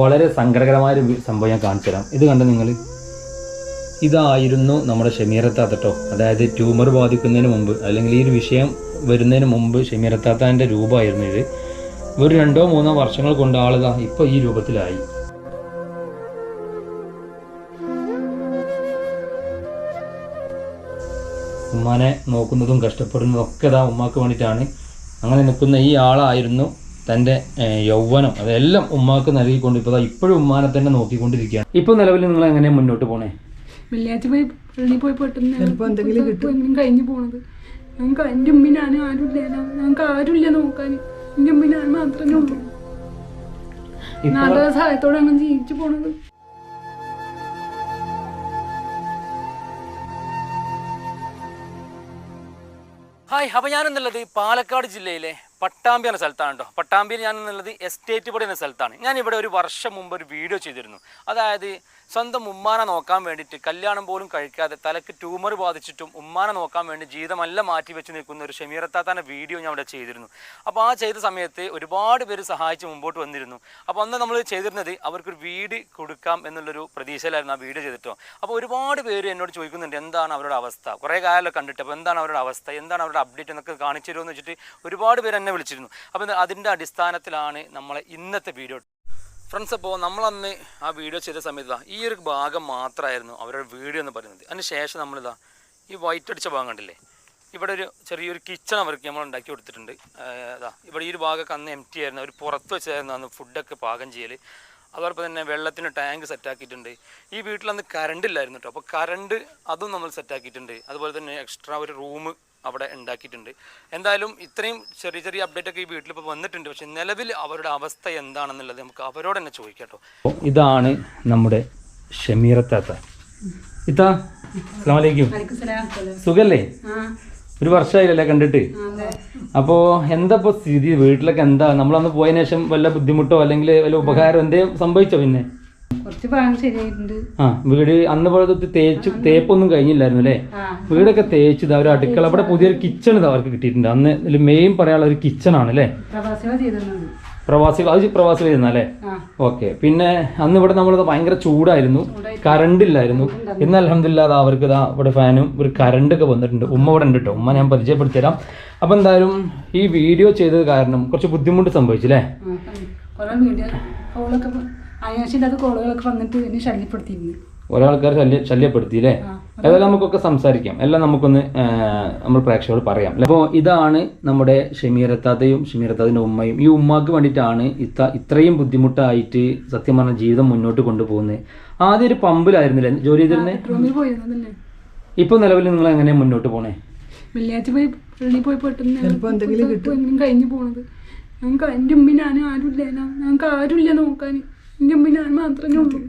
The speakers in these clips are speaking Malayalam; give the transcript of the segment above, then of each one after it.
വളരെ സങ്കടകരമായ ഒരു സംഭവം ഞാൻ കാണിച്ചു തരാം. ഇത് കണ്ട നിങ്ങൾ ഇതായിരുന്നു നമ്മുടെ ഷമീറത്താത്ത കേട്ടോ അതായത് ട്യൂമർ ബാധിക്കുന്നതിന് മുമ്പ് അല്ലെങ്കിൽ ഈ ഒരു വിഷയം വരുന്നതിന് മുമ്പ് ഷമീറത്താത്താന്റെ രൂപമായിരുന്നു ഇത്. ഒരു രണ്ടോ മൂന്നോ വർഷങ്ങൾ കൊണ്ട് ആളുക ഇപ്പോൾ ഈ രൂപത്തിലായി. ഉമ്മാനെ നോക്കുന്നതും കഷ്ടപ്പെടുന്നതും ഒക്കെ ഇതാ ഉമ്മാക്ക് വേണ്ടിയിട്ടാണ്. അങ്ങനെ നിൽക്കുന്ന ഈ ആളായിരുന്നു തന്റെ യൗവനം അതെല്ലാം ഉമ്മാക്ക് നൽകിക്കൊണ്ട് ഇപ്പോൾ ഇപ്പോഴും ഉമ്മാനെ തന്നെ നോക്കിക്കൊണ്ടിരിക്കുകയാണ്. ഇപ്പോൾ നിലവിൽ നിങ്ങൾ എങ്ങനെ മുന്നോട്ട് പോണേ? വെള്ളിയാഴ്ച പോയി പള്ളി പോയി പെട്ടെന്ന് എന്തെങ്കിലും കിട്ടും. കഴിഞ്ഞു പോണത്. ഞങ്ങൾക്ക് എന്റെ ഉമ്മി ഞാനും ആരുമില്ല. ഞങ്ങൾക്ക് ആരുമില്ല നോക്കാൻ. എന്റെ ഉമ്മി ഞാൻ മാത്രമേ ഉള്ളൂ. സഹായത്തോടെ അങ്ങനെ ജീവിച്ചു പോണത്. ഹായ് അപ്പോൾ ഞാനെന്നുള്ളത് പാലക്കാട് ജില്ലയിലെ പട്ടാമ്പി എന്ന സ്ഥലത്താണ് കേട്ടോ. പട്ടാമ്പിയിൽ ഞാൻ എന്നുള്ളത് എസ്റ്റേറ്റ് പടി എന്ന സ്ഥലത്താണ്. ഞാൻ ഇവിടെ ഒരു വർഷം മുമ്പ് ഒരു വീഡിയോ ചെയ്തിരുന്നു. അതായത് സ്വന്തം ഉമ്മാനെ നോക്കാൻ വേണ്ടിയിട്ട് കല്യാണം പോലും കഴിക്കാതെ തലക്ക് ട്യൂമർ ബാധിച്ചിട്ടും ഉമ്മാനെ നോക്കാൻ വേണ്ടി ജീവിതമല്ല മാറ്റി വെച്ച് നിൽക്കുന്ന ഒരു ഷമീറത്താത്താന്റെ വീഡിയോ ഞാൻ ഇവിടെ ചെയ്തിരുന്നു. അപ്പോൾ ആ ചെയ്ത സമയത്ത് ഒരുപാട് പേര് സഹായിച്ച് മുമ്പോട്ട് വന്നിരുന്നു. അപ്പോൾ അന്ന് നമ്മൾ ചെയ്തിരുന്നത് അവർക്കൊരു വീട് കൊടുക്കാം എന്നുള്ളൊരു പ്രതീക്ഷയിലായിരുന്നു ആ വീഡിയോ ചെയ്തിട്ടോ. അപ്പോൾ ഒരുപാട് പേര് എന്നോട് ചോദിക്കുന്നുണ്ട് എന്താണ് അവരുടെ അവസ്ഥ? കുറേ കാലമല്ലോ കണ്ടിട്ട് അപ്പോൾ എന്താണ് അവരുടെ അവസ്ഥ? എന്താണ് അവരുടെ അപ്ഡേറ്റ് എന്നൊക്കെ കാണിച്ചു തരുമോ എന്ന് വെച്ചിട്ട് ഒരുപാട് പേര് എന്നെ വിളിച്ചിരുന്നു. അപ്പോൾ അതിന്റെ അടിസ്ഥാനത്തിലാണ് നമ്മളെ ഇന്നത്തെ വീഡിയോ ഫ്രണ്ട്സ് അപ്പോൾ നമ്മളന്ന് ആ വീഡിയോ ചെയ്ത സമയത്ത് ഈ ഒരു ഭാഗം മാത്രമായിരുന്നു അവരുടെ വീഡിയോ എന്ന് പറയുന്നത്. അതിന് ശേഷം നമ്മളിതാ ഈ വൈറ്റ് അടിച്ച ഭാഗം കണ്ടില്ലേ? ഇവിടെ ഒരു ചെറിയൊരു കിച്ചൺ അവർക്ക് നമ്മൾ ഉണ്ടാക്കി കൊടുത്തിട്ടുണ്ട്. അതാ ഇവിടെ ഈ ഒരു ഭാഗമൊക്കെ അന്ന് എം ടി ആയിരുന്നു. അവർ പുറത്ത് വെച്ചായിരുന്നു അന്ന് ഫുഡൊക്കെ പാകം ചെയ്യൽ അതോടൊപ്പം തന്നെ വെള്ളത്തിന് ടാങ്ക് സെറ്റാക്കിയിട്ടുണ്ട് ഈ വീട്ടിൽ അന്ന് കറണ്ട് ഇല്ലായിരുന്നു കേട്ടോ അപ്പോൾ കറണ്ട് അതും നമ്മൾ സെറ്റാക്കിയിട്ടുണ്ട് അതുപോലെ തന്നെ എക്സ്ട്രാ ഒരു റൂം അവിടെ ഉണ്ടാക്കിയിട്ടുണ്ട്. എന്തായാലും ഇത്രയും ചെറിയ ചെറിയ അപ്ഡേറ്റ് ഒക്കെ ഈ വീട്ടിൽ ഇപ്പോൾ വന്നിട്ടുണ്ട്. പക്ഷേ നിലവിൽ അവരുടെ അവസ്ഥ എന്താണെന്നുള്ളത് നമുക്ക് അവരോട് തന്നെ ചോദിക്കാം കേട്ടോ. ഇതാണ് നമ്മുടെ ഷമീറത്താത്ത ഇത്താ അസ്സാം വലൈക്കും സുഖല്ലേ? ഒരു വർഷമായില്ലല്ലേ കണ്ടിട്ട്? അപ്പോൾ എന്താ ഇപ്പോൾ സ്ഥിതി? വീട്ടിലൊക്കെ എന്താ? നമ്മളന്ന് പോയതിനു ശേഷം വല്ല ബുദ്ധിമുട്ടോ അല്ലെങ്കിൽ വല്ല ഉപകാരം എന്തേ സംഭവിച്ചോ പിന്നെ? കുറച്ച് ഭാഗം ശരിയായിട്ടുണ്ട്. ആ വീട് അന്ന് പോലത്തെ തേച്ച് തേപ്പൊന്നും കഴിഞ്ഞില്ലായിരുന്നു അല്ലേ? വീടൊക്കെ തേച്ചത് അവർ അടുക്കള. അവിടെ പുതിയൊരു കിച്ചൺ ഇത് അവർക്ക് കിട്ടിയിട്ടുണ്ട്. അന്ന് ഇതിൽ മെയിൻ പറയാനുള്ള ഒരു കിച്ചൺ ആണ് അല്ലേ? പ്രവാസികൾ ചെയ്തിരുന്നത്. പ്രവാസികൾ അത് പ്രവാസികൾ ചെയ്യുന്നല്ലേ ഓക്കെ. പിന്നെ അന്ന് ഇവിടെ നമ്മൾ ഭയങ്കര ചൂടായിരുന്നു. കറണ്ട് ഇല്ലായിരുന്നു. ഇന്ന് അലഹമില്ല അവർക്ക് ഇതാ ഇവിടെ ഫാനും ഒരു കറണ്ട് ഒക്കെ വന്നിട്ടുണ്ട്. ഉമ്മ ഇവിടെ ഉണ്ട് കേട്ടോ ഉമ്മ ഞാൻ പരിചയപ്പെടുത്തി തരാം. അപ്പം എന്തായാലും ഈ വീഡിയോ ചെയ്തത് കാരണം കുറച്ച് ബുദ്ധിമുട്ട് സംഭവിച്ചില്ലേ അന്വേഷിച്ചില്ലാത്ത കോളുകളൊക്കെ വന്നിട്ട് എന്നെ ശല്യപ്പെടുത്തിയിരുന്നു. ഒരാൾക്കാർ ശല്യ ശല്യപ്പെടുത്തി അല്ലേ ഏതായാലും നമുക്കൊക്കെ സംസാരിക്കാം. എല്ലാം നമുക്കൊന്ന് നമ്മൾ പ്രേക്ഷകരോട് പറയാം. അപ്പോൾ ഇതാണ് നമ്മുടെ ഷമീറത്താത്തയും ഷമീറത്താത്തിന്റെ ഉമ്മയും. ഈ ഉമ്മാക്ക് വേണ്ടിയിട്ടാണ് ഇത്ത ഇത്രയും ബുദ്ധിമുട്ടായിട്ട് സത്യം പറഞ്ഞ ജീവിതം മുന്നോട്ട് കൊണ്ടുപോകുന്നത്. ആദ്യം ഒരു പമ്പിലായിരുന്നില്ലേ? ജോലി ചെയ്തിരുന്നത് ഇപ്പോൾ നിലവിൽ നിങ്ങൾ എങ്ങനെ മുന്നോട്ട് പോണേ? വെള്ളിയാഴ്ച പോയി പള്ളി പോയി പെട്ടെന്ന് എന്തെങ്കിലും കിട്ടും. കഴിഞ്ഞു പോണത്. ഞങ്ങൾക്ക് എന്റെ ഉമ്മിനാണ് ഞാനും ആരുമില്ല. ഞങ്ങൾക്ക് ആരുമില്ല നോക്കാൻ. ഞാൻ മാത്രമേ ഉള്ളൂ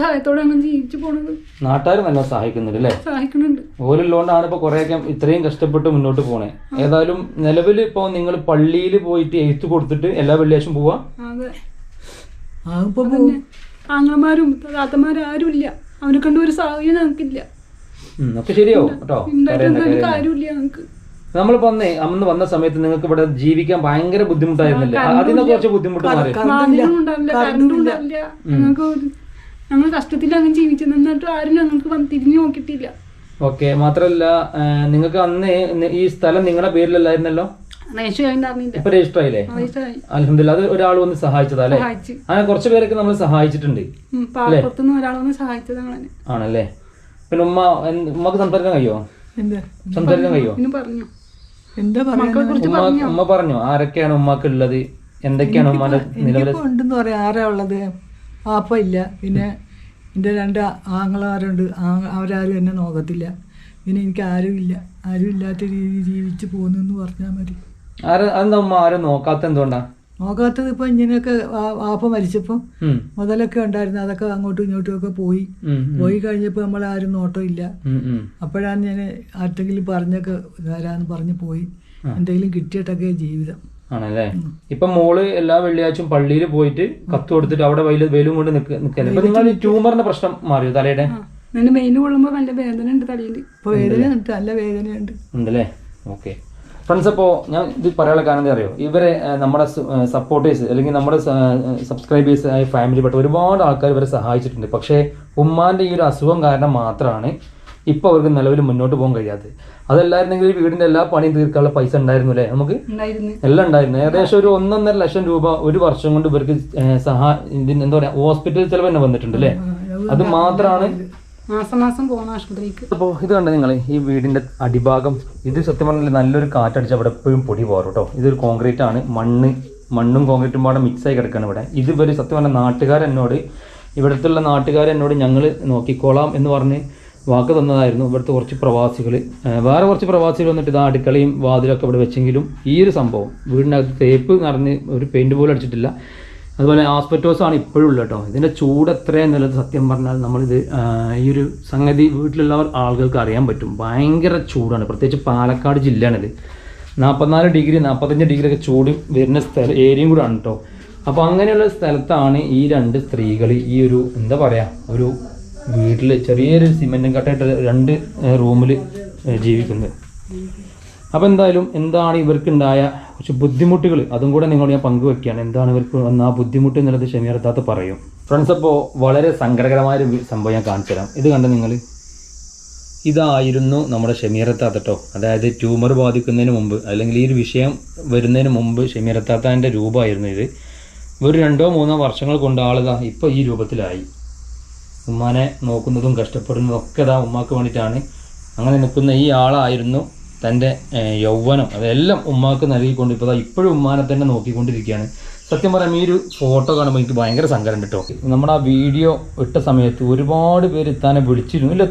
സഹായത്തോടെ അങ്ങനെ ജീവിച്ചു പോണത്. നാട്ടുകാർ നല്ല സഹായിക്കുന്നുണ്ട് അല്ലേ? സഹായിക്കുന്നുണ്ട്. ഓരുള്ളതുകൊണ്ടാണ് ഇപ്പോൾ കുറേയൊക്കെ ഇത്രയും കഷ്ടപ്പെട്ട് മുന്നോട്ട് പോണേ. ഏതായാലും നിലവിൽ ഇപ്പൊ നിങ്ങൾ പള്ളിയിൽ പോയിട്ട് എഴുത്ത് കൊടുത്തിട്ട് എല്ലാ വെള്ളിയാഴ്ചയും പോവാ? അതെ. ആങ്ങളമാരും താത്തമാരും ആരും ഇല്ല അവനെ കണ്ട് ഒരു സാഹചര്യം ഞങ്ങൾക്കില്ല. ഒക്കെ ശരിയാവും കേട്ടോ. കാര്യമില്ല ഞങ്ങൾക്ക് നമ്മൾ വന്നേ അന്ന് വന്ന സമയത്ത് നിങ്ങൾക്ക് ഇവിടെ ജീവിക്കാൻ ഭയങ്കര ബുദ്ധിമുട്ടായിരുന്നില്ല? അതിനെ കുറച്ച് ബുദ്ധിമുട്ട് മാറി. ഞങ്ങൾക്ക് ഞങ്ങൾ കഷ്ടത്തിൽ അങ്ങനെ ജീവിച്ചു. നിന്നിട്ട് ആരും ഞങ്ങൾക്ക് വന്ന് തിരിഞ്ഞു നോക്കിയിട്ടില്ല. ഓക്കെ. മാത്രല്ല നിങ്ങൾക്ക് അന്ന് ഈ സ്ഥലം നിങ്ങളുടെ പേരിലല്ലായിരുന്നല്ലോ? ഇപ്പൊ രജിസ്റ്റർ ആയില്ലേ? അലഹമില്ല അത് ഒരാൾ വന്ന് സഹായിച്ചതാ അല്ലേ? സഹായിച്ച്. അങ്ങനെ കുറച്ച് പേരൊക്കെ നമ്മൾ സഹായിച്ചിട്ടുണ്ട്. ആണല്ലേ? പിന്നെ ഉമ്മ ഉമ്മക്ക് സംസാരിക്കാൻ കഴിയോ? എന്താ സംസാരിക്കാൻ കഴിയോ? പിന്നെ പറഞ്ഞു. എന്താ മക്കളെ കുറിച്ച് ഉമ്മ ഉമ്മ പറഞ്ഞോ? ആരൊക്കെയാണ് ഉമ്മക്ക് ഉള്ളത് എന്തൊക്കെയാണ് നിലവിലെ എനിക്കിപ്പോ ഉണ്ടെന്ന് പറയാം ആരാ ഉള്ളത്? വാപ്പ ഇല്ല. പിന്നെ എന്റെ രണ്ട് ആങ്ങളാരുണ്ട് അവരാരും എന്നെ നോക്കത്തില്ല. പിന്നെ എനിക്ക് ആരും ഇല്ല. ആരും ഇല്ലാത്ത രീതിയിൽ ജീവിച്ചു പോകുന്നു എന്ന് പറഞ്ഞാൽ മതി. ആര് അതെന്താ ഉമ്മ? ആരും നോക്കാത്ത എന്തുകൊണ്ടാ? നോക്കാത്തത് ഇപ്പൊ ഇങ്ങനെയൊക്കെ ആപ്പ വാപ്പ മരിച്ചപ്പോൾ മുതലൊക്കെ ഉണ്ടായിരുന്നു. അതൊക്കെ അങ്ങോട്ടും ഇങ്ങോട്ടും ഒക്കെ പോയി. പോയി കഴിഞ്ഞപ്പോൾ നമ്മൾ ആരും നോട്ടം ഇല്ല. അപ്പോഴാണ് ഞാൻ ആർക്കെങ്കിലും പറഞ്ഞൊക്കെ വരാന്ന് പറഞ്ഞ് പോയി. എന്തെങ്കിലും കിട്ടിയിട്ടൊക്കെ ജീവിതം. ആണല്ലേ? ഇപ്പൊ മോൾ എല്ലാ വെള്ളിയാഴ്ചയും പള്ളിയിൽ പോയിട്ട് കത്ത് കൊടുത്തിട്ട് അവിടെ വെയിൽ വെയിലും കൊണ്ട് നിക്ക ഇപ്പൊ നിങ്ങൾ ട്യൂമറിന്റെ പ്രശ്നം മാറിയോ തലയുടെ? മെയിൻ കൊള്ളുമ്പോൾ നല്ല വേദന ഉണ്ട് തലയിൽ വേദന ഉണ്ട് നല്ല വേദനയുണ്ട്. ഉണ്ടല്ലേ? ഓക്കെ. ഫ്രണ്ട്സ് അപ്പോൾ ഞാൻ ഇത് പറയാനുള്ള കാരണം എന്താ അറിയോ? ഇവരെ നമ്മുടെ സപ്പോർട്ടേഴ്സ് അല്ലെങ്കിൽ നമ്മുടെ സബ്സ്ക്രൈബേഴ്സ് ആയ ഫാമിലിപ്പെട്ട ഒരുപാട് ആൾക്കാർ ഇവരെ സഹായിച്ചിട്ടുണ്ട്. പക്ഷേ ഉമ്മാന്റെ ഈ ഒരു അസുഖം കാരണം മാത്രമാണ് ഇപ്പോൾ അവർക്ക് നിലവിൽ മുന്നോട്ട് പോകാൻ കഴിയാത്തത്. അതല്ലായിരുന്നെങ്കിൽ വീടിന്റെ വീടിന്റെ എല്ലാ പണിയും തീർക്കാനുള്ള പൈസ ഉണ്ടായിരുന്നു അല്ലേ? നമുക്ക് എല്ലാം ഉണ്ടായിരുന്നു. ഏകദേശം ഒരു ഒന്നൊന്നര ലക്ഷം രൂപ ഒരു വർഷം കൊണ്ട് ഇവർക്ക് സഹാ ഇതിന് എന്താ പറയാ ഹോസ്പിറ്റൽ ചെലവ് തന്നെ വന്നിട്ടുണ്ട് അല്ലേ? അത് മാത്രമാണ് മാസം മാസം പോകണം ആശുപത്രിക്ക്. അപ്പോൾ ഇത് കണ്ട നിങ്ങൾ ഈ വീടിന്റെ അടിഭാഗം ഇത് സത്യം പറഞ്ഞാൽ നല്ലൊരു കാറ്റടിച്ച് അവിടെ എപ്പോഴും പൊടി പോറും കേട്ടോ ഇതൊരു കോൺക്രീറ്റ് ആണ്. മണ്ണ് മണ്ണും കോൺക്രീറ്റും പാടെ മിക്സായി കിടക്കുകയാണ് ഇവിടെ. ഇത് ഇവർ സത്യം പറഞ്ഞാൽ നാട്ടുകാരെന്നോട് ഇവിടുത്തുള്ള നാട്ടുകാരെന്നോട് ഞങ്ങൾ നോക്കിക്കോളാം എന്ന് പറഞ്ഞ് വാക്ക് തന്നതായിരുന്നു ഇവിടുത്തെ കുറച്ച് പ്രവാസികൾ വേറെ കുറച്ച് പ്രവാസികൾ വന്നിട്ട് ഇത് അടുക്കളയും വാതിലൊക്കെ ഇവിടെ വെച്ചെങ്കിലും ഈ ഒരു സംഭവം വീടിനകത്ത് തേപ്പ് നടന്ന് ഒരു പെയിന്റ് പോലും അടിച്ചിട്ടില്ല. അതുപോലെ ആസ്പെറ്റോസ് ആണ് ഇപ്പോഴും ഉള്ളത് കേട്ടോ ഇതിന്റെ ചൂട് എത്രയെന്നുള്ളത് സത്യം പറഞ്ഞാൽ നമ്മളിത് ഈ ഒരു സംഗതി വീട്ടിലുള്ളവർ ആളുകൾക്ക് അറിയാൻ പറ്റും. ഭയങ്കര ചൂടാണ്. പ്രത്യേകിച്ച് പാലക്കാട് ജില്ലയാണിത്. നാൽപ്പത്തിനാല് ഡിഗ്രി നാൽപ്പത്തഞ്ച് ഡിഗ്രി ഒക്കെ ചൂട് വരുന്ന സ്ഥലം ഏരിയയും കൂടെ ആണ് കേട്ടോ അപ്പോൾ അങ്ങനെയുള്ള സ്ഥലത്താണ് ഈ രണ്ട് സ്ത്രീകൾ ഈ ഒരു എന്താ പറയുക ഒരു വീട്ടിൽ ചെറിയൊരു സിമെന്റും കട്ടായിട്ട് രണ്ട് റൂമിൽ ജീവിക്കുന്നത്. അപ്പോൾ എന്തായാലും എന്താണ് ഇവർക്കുണ്ടായ കുറച്ച് ബുദ്ധിമുട്ടുകൾ അതും കൂടെ നിങ്ങൾ ഞാൻ പങ്കുവെക്കുകയാണ്. എന്താണ് ഇവർക്ക് വന്ന ആ ബുദ്ധിമുട്ട് എന്നുള്ളത് ഷമീറത്താത്ത പറയും. ഫ്രണ്ട്സ് അപ്പോൾ വളരെ സങ്കടകരമായ ഒരു സംഭവം ഞാൻ കാണിച്ചു തരാം ഇത് കണ്ട നിങ്ങൾ? ഇതായിരുന്നു നമ്മുടെ ഷമീറത്താത്ത കേട്ടോ അതായത് ട്യൂമർ ബാധിക്കുന്നതിന് മുമ്പ് അല്ലെങ്കിൽ ഈ ഒരു വിഷയം വരുന്നതിന് മുമ്പ് ഷമീറത്താത്താന്റെ രൂപമായിരുന്നു ഇത്. ഒരു രണ്ടോ മൂന്നോ വർഷങ്ങൾ കൊണ്ട് ആളിതാ ഇപ്പോൾ ഈ രൂപത്തിലായി. ഉമ്മാനെ നോക്കുന്നതും കഷ്ടപ്പെടുന്നതും ഒക്കെ ഇതാ ഉമ്മാക്ക് വേണ്ടിയിട്ടാണ്. അങ്ങനെ നിൽക്കുന്ന ഈ ആളായിരുന്നു തന്റെ യൗവനം അതെല്ലാം ഉമ്മാക്ക് നൽകിക്കൊണ്ട് ഇപ്പോൾ ഇപ്പോഴും ഉമ്മാനെ തന്നെ നോക്കിക്കൊണ്ടിരിക്കുകയാണ്. സത്യം പറയാം ഈ ഒരു ഫോട്ടോ കാണുമ്പോൾ എനിക്ക് ഭയങ്കര സങ്കടം കേട്ടോ നമ്മുടെ ആ വീഡിയോ ഇട്ട സമയത്ത് ഒരുപാട് പേര് ഇത്താനെ വിളിച്ചിരുന്നു ഇല്ല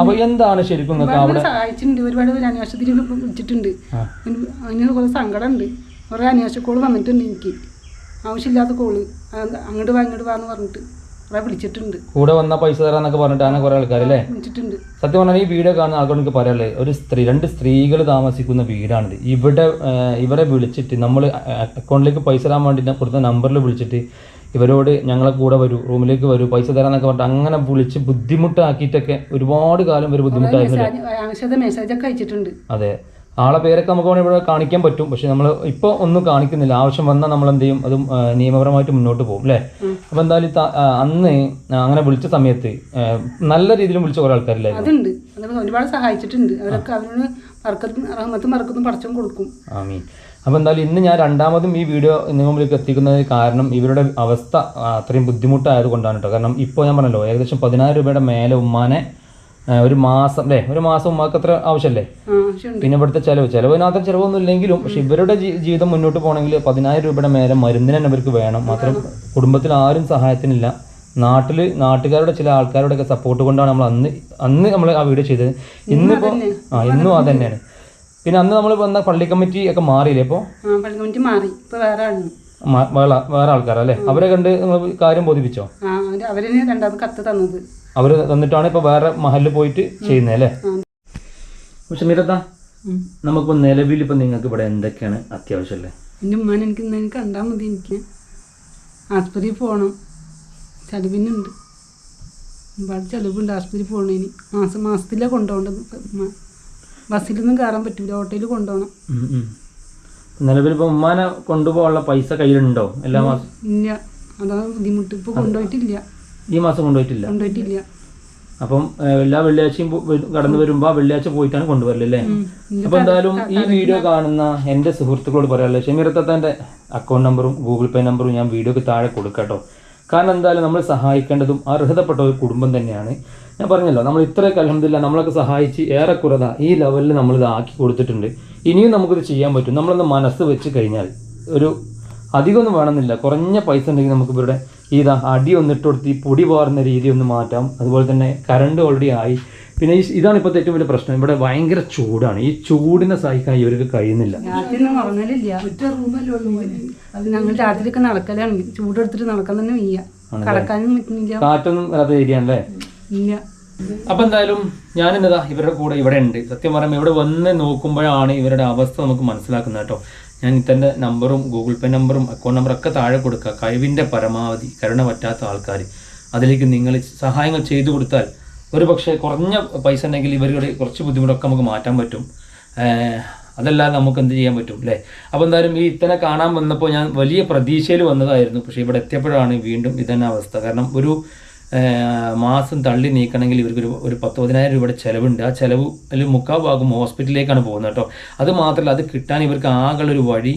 അപ്പൊ എന്താണ് ശരിക്കും അവിടെ? ഒരുപാട് സഹായിച്ചിട്ടുണ്ട്. ഒരുപാട് പേര് അന്വേഷണത്തിൽ വിളിച്ചിട്ടുണ്ട്. അതിന് കുറേ സങ്കടമുണ്ട്. കുറെ അന്വേഷണ കോൾ വന്നിട്ടുണ്ട് എനിക്ക്. ആവശ്യമില്ലാത്ത കോൾ അങ്ങോട്ട് വാ ഇങ്ങോട്ട് വാന്ന് പറഞ്ഞിട്ട്. കുറേ വിളിച്ചിട്ടുണ്ട്. കൂടെ വന്ന പൈസ തരാന്നൊക്കെ പറഞ്ഞിട്ട് അങ്ങനെ കുറെ ആൾക്കാരല്ലേ വിളിച്ചിട്ടുണ്ട്. സത്യം പറഞ്ഞാൽ ഈ വീഡിയോ കാണുന്ന ആൾക്കാർ എനിക്ക് പറയാനുള്ളത് ഒരു സ്ത്രീ രണ്ട് സ്ത്രീകൾ താമസിക്കുന്ന വീടാണിത്. ഇവിടെ ഇവരെ വിളിച്ചിട്ട് നമ്മൾ അക്കൗണ്ടിലേക്ക് പൈസ തരാൻ വേണ്ടി കൊടുത്ത നമ്പറിൽ വിളിച്ചിട്ട് ഇവരോട് ഞങ്ങളെ കൂടെ വരൂ റൂമിലേക്ക് വരൂ പൈസ തരാന്നൊക്കെ പറഞ്ഞിട്ട് അങ്ങനെ വിളിച്ച് ബുദ്ധിമുട്ടാക്കിയിട്ടൊക്കെ ഒരുപാട് കാലം ഒരു ബുദ്ധിമുട്ടായിരുന്നു അതെ. ആളെ പേരൊക്കെ നമുക്ക് വേണമെങ്കിൽ ഇവിടെ കാണിക്കാൻ പറ്റും. പക്ഷെ നമ്മൾ ഇപ്പോൾ ഒന്നും കാണിക്കുന്നില്ല. ആവശ്യം വന്നാൽ നമ്മൾ എന്ത് ചെയ്യും അതും നിയമപരമായിട്ട് മുന്നോട്ട് പോകും അല്ലേ? അപ്പോൾ എന്തായാലും അന്ന് അങ്ങനെ വിളിച്ച സമയത്ത് നല്ല രീതിയിലും വിളിച്ച കുറേ ആൾക്കാരില്ലേ അതുണ്ട്. അത് ഒരുപാട് സഹായിച്ചിട്ടുണ്ട്. അവരൊക്കെ അവരോട് മറക്കത്തും റഹ്മത്തും മറക്കത്തും പടച്ചും കൊടുക്കും. ആമീൻ. അപ്പോൾ എന്തായാലും ഇന്ന് ഞാൻ രണ്ടാമതും ഈ വീഡിയോ നിങ്ങൾ മുമ്പിലേക്ക് എത്തിക്കുന്നത് കാരണം ഇവരുടെ അവസ്ഥ അത്രയും ബുദ്ധിമുട്ടായത് കൊണ്ടാണ് കേട്ടോ കാരണം ഇപ്പോൾ ഞാൻ പറഞ്ഞല്ലോ ഏകദേശം പതിനായിരം രൂപയുടെ മേലെ ഉമ്മാനെ ഒരു മാസം അല്ലേ? ഒരു മാസം ഉമ്മാക്ക് അത്ര ആവശ്യമല്ലേ പിന്നെ ഇവിടുത്തെ ചെലവ്. ചെലവിനകത്ത് ചെലവൊന്നും ഇല്ലെങ്കിലും പക്ഷെ ഇവരുടെ ജീവിതം മുന്നോട്ട് പോകണമെങ്കിൽ പതിനായിരം രൂപയുടെ മേലെ മരുന്നിന് തന്നെ ഇവർക്ക് വേണം. മാത്രം കുടുംബത്തിൽ ആരും സഹായത്തിനില്ല. നാട്ടിൽ നാട്ടുകാരുടെ ചില ആൾക്കാരുടെ ഒക്കെ സപ്പോർട്ട് കൊണ്ടാണ് നമ്മൾ അന്ന് അന്ന് നമ്മൾ ആ വീഡിയോ ചെയ്തത്. ഇന്നിപ്പോ ആ ഇന്നും അത് തന്നെയാണ്. പിന്നെ അന്ന് നമ്മൾ വന്ന പള്ളി കമ്മിറ്റി ഒക്കെ മാറിയില്ലേ ഇപ്പോൾ പള്ളി കമ്മിറ്റി മാറി. ഇപ്പൊ വേറെ വേറെ ആൾക്കാരല്ലേ? അവരെ കണ്ട് നിങ്ങൾ കാര്യം ബോധിപ്പിച്ചോ? അവരെ രണ്ടാമത് കത്ത് തന്നത്. അവർ തന്നിട്ടാണ് ഇപ്പോൾ വേറെ മഹലിൽ പോയിട്ട് ചെയ്യുന്നത് അല്ലേ? പക്ഷെ മീരത്താ. നമുക്കിപ്പോൾ നിലവിൽ ഇപ്പം നിങ്ങൾക്ക് ഇവിടെ എന്തൊക്കെയാണ് അത്യാവശ്യമല്ലേ എന്റെ എന്റെ എനിക്ക് ഇന്ന് എനിക്ക് കണ്ടാൽ മതി എനിക്ക്. ആസ്പത്രിയിൽ പോകണം ചതുവിനുണ്ട് ഒരുപാട് ചെലവുണ്ട് ആസ്പത്രിയിൽ പോകണേന് മാസം മാസത്തിലാണ് കൊണ്ടുപോകേണ്ടത് ബസ്സിലൊന്നും കയറാൻ പറ്റൂല ഓട്ടോയിൽ കൊണ്ടുപോകണം. നിലവിൽ ഇപ്പൊ ഉമ്മാനെ കൊണ്ടുപോകാനുള്ള പൈസ കയ്യിലുണ്ടോ എല്ലാ മാസം? ഇല്ല. അതാണ് ബുദ്ധിമുട്ട്. ഇപ്പൊ കൊണ്ടുപോയിട്ടില്ല. ഈ മാസം കൊണ്ടുപോയിട്ടില്ല. കൊണ്ടുപോയിട്ടില്ല. അപ്പം എല്ലാ വെള്ളിയാഴ്ചയും കടന്നു വരുമ്പോ ആ വെള്ളിയാഴ്ച പോയിട്ടാണ് കൊണ്ടുവരല്ലേ ഇനി അപ്പൊ എന്തായാലും ഈ വീഡിയോ കാണുന്ന എന്റെ സുഹൃത്തുക്കളോട് പറയാനുള്ളത് ഷമീറത്താന്റെ അക്കൗണ്ട് നമ്പറും ഗൂഗിൾ പേ നമ്പറും ഞാൻ വീഡിയോക്ക് താഴെ കൊടുക്കാട്ടോ കാരണം എന്തായാലും നമ്മൾ സഹായിക്കേണ്ടതും അർഹതപ്പെട്ട ഒരു കുടുംബം തന്നെയാണ്. ഞാൻ പറഞ്ഞല്ലോ നമ്മൾ ഇത്രയൊക്കെ അലഹമില്ല നമ്മളൊക്കെ സഹായിച്ച് ഏറെ കുറത ഈ ലെവലിൽ നമ്മൾ ഇത് ആക്കി കൊടുത്തിട്ടുണ്ട്. ഇനിയും നമുക്കിത് ചെയ്യാൻ പറ്റും. നമ്മളൊന്ന് മനസ്സ് വെച്ച് കഴിഞ്ഞാൽ ഒരു അധികമൊന്നും വേണമെന്നില്ല. കുറഞ്ഞ പൈസ ഉണ്ടെങ്കിൽ നമുക്ക് ഇവരുടെ ഇതാ അടി ഒന്നിട്ട് കൊടുത്ത് ഈ പൊടി പാറുന്ന രീതി ഒന്ന് മാറ്റാം. അതുപോലെ തന്നെ കറണ്ട് ഓൾറെഡി ആയി. പിന്നെ ഈ ഇതാണ് ഇപ്പോഴത്തെ ഏറ്റവും വലിയ പ്രശ്നം. ഇവിടെ ഭയങ്കര ചൂടാണ്. ഈ ചൂടിനെ സഹിക്കാൻ ഇവർക്ക് കഴിയുന്നില്ല. രാത്രിയൊക്കെ നടക്കലാണ്. ചൂടെടുത്തിട്ട് നടക്കാൻ തന്നെ വയ്യ. കടക്കാനും പറ്റുന്നില്ല. കാറ്റൊന്നും വരാത്ത ഏരിയ ആണല്ലേ? ഇല്ല. അപ്പൊ എന്തായാലും ഞാൻ എന്നതാ ഇവരുടെ കൂടെ ഇവിടെ ഉണ്ട്. സത്യം പറയുമ്പോൾ ഇവിടെ വന്ന് നോക്കുമ്പോഴാണ് ഇവരുടെ അവസ്ഥ നമുക്ക് മനസ്സിലാക്കുന്നത് കേട്ടോ. ഞാൻ ഇത്തന്റെ നമ്പറും ഗൂഗിൾ പേ നമ്പറും അക്കൗണ്ട് നമ്പറും ഒക്കെ താഴെ കൊടുക്കുക. കഴിവിന്റെ പരമാവധി കരുണ പറ്റാത്ത ആൾക്കാർ അതിലേക്ക് നിങ്ങൾ സഹായങ്ങൾ ചെയ്തു കൊടുത്താൽ ഒരു പക്ഷേ കുറഞ്ഞ പൈസ ഉണ്ടെങ്കിൽ ഇവരുടെ കുറച്ച് ബുദ്ധിമുട്ടൊക്കെ നമുക്ക് മാറ്റാൻ പറ്റും. അതല്ലാതെ നമുക്ക് എന്ത് ചെയ്യാൻ പറ്റും അല്ലേ? അപ്പോൾ എന്തായാലും ഈ ഇത്തനെ കാണാൻ വന്നപ്പോൾ ഞാൻ വലിയ പ്രതീക്ഷയിൽ വന്നതായിരുന്നു. പക്ഷേ ഇവിടെ എത്തിയപ്പോഴാണ് വീണ്ടും ഇതന്നെ അവസ്ഥ. കാരണം ഒരു മാസം തള്ളി നീക്കണമെങ്കിൽ ഇവർക്ക് ഒരു ഒരു പതിനായിരം രൂപയുടെ ചിലവുണ്ട്. ആ ചിലവ് അതിൽ മുക്കാൽ ഭാഗം ഹോസ്പിറ്റലിലേക്കാണ് പോകുന്നത് കേട്ടോ. അത് മാത്രമല്ല അത് കിട്ടാൻ ഇവർക്ക് ആകെയുള്ളൊരു വഴി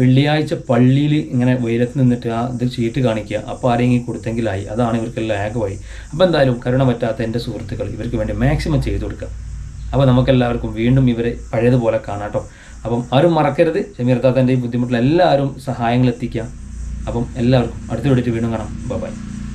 വെള്ളിയാഴ്ച പള്ളിയിൽ ഇങ്ങനെ വെയിലത്ത് നിന്നിട്ട് ആ ഇത് ചീട്ട് കാണിക്കുക. അപ്പോൾ ആരെങ്കിലും കൊടുത്തെങ്കിലായി. അതാണ് ഇവർക്ക് ലാഗ് വഴി. അപ്പോൾ എന്തായാലും കരുണ പറ്റാത്ത എന്റെ സുഹൃത്തുക്കൾ ഇവർക്ക് വേണ്ടി മാക്സിമം ചെയ്തു കൊടുക്കുക. അപ്പോൾ നമുക്കെല്ലാവർക്കും വീണ്ടും ഇവരെ പഴയതുപോലെ കാണാം കേട്ടോ. അപ്പം ആരും മറക്കരുത്. ഷമീർ താത്തന്റെ ഈ ബുദ്ധിമുട്ടിൽ എല്ലാവരും സഹായങ്ങൾ എത്തിക്കുക. അപ്പം എല്ലാവർക്കും അടുത്ത വീഡിയോ വീണ്ടും കാണാം. ബൈ